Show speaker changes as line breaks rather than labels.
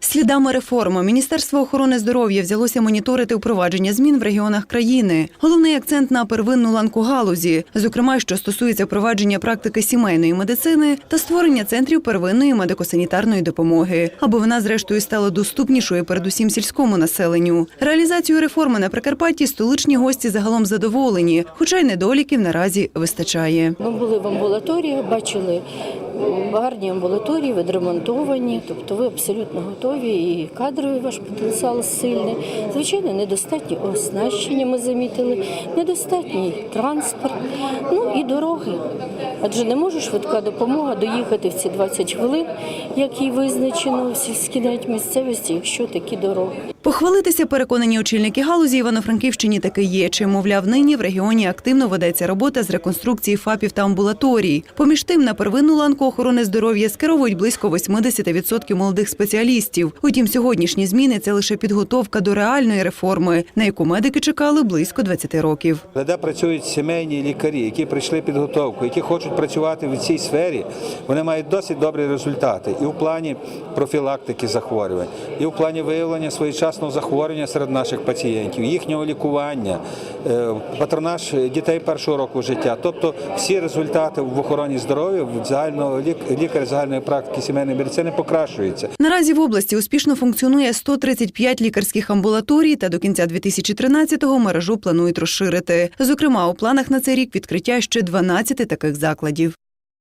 Слідами реформи Міністерство охорони здоров'я взялося моніторити впровадження змін в регіонах країни. Головний акцент на первинну ланку галузі, зокрема, що стосується впровадження практики сімейної медицини та створення центрів первинної медико-санітарної допомоги, аби вона зрештою стала доступнішою передусім сільському населенню. Реалізацію реформи на Прикарпатті столичні гості загалом задоволені, хоча й недоліків наразі вистачає.
Ми були в амбулаторіях, бачили гарні амбулаторії, відремонтовані, тобто ви абсолютно готові і кадровий ваш потенціал сильний. Звичайно, недостатньо оснащення ми замітили, недостатній транспорт, ну і дороги. Адже не може швидка допомога доїхати в ці 20 хвилин, як і визначено в сільській навіть місцевості, якщо такі дороги.
Похвалитися переконані очільники галузі Івано-Франківщині таки є. Чи мовляв, нині в регіоні активно ведеться робота з реконструкції ФАПів та амбулаторій. Поміж тим, на первинну ланку охорони здоров'я скеровують близько 80% молодих спеціалістів. Утім, сьогоднішні зміни це лише підготовка до реальної реформи, на яку медики чекали близько 20 років.
Де працюють сімейні лікарі, які пройшли підготовку, які хочуть працювати в цій сфері, вони мають досить добрі результати і в плані профілактики захворювань, і в плані виявлення своєчасного захворювання серед наших пацієнтів, їхнього лікування, е, патронаж дітей першого року життя. Тобто всі результати в охороні здоров'я в загального лік- лікаря загальної практики сімейної медицини покращуються.
Наразі в області успішно функціонує 135 лікарських амбулаторій, та до кінця 2013-го мережу планують розширити. Зокрема, у планах на цей рік відкриття ще 12 таких закладів.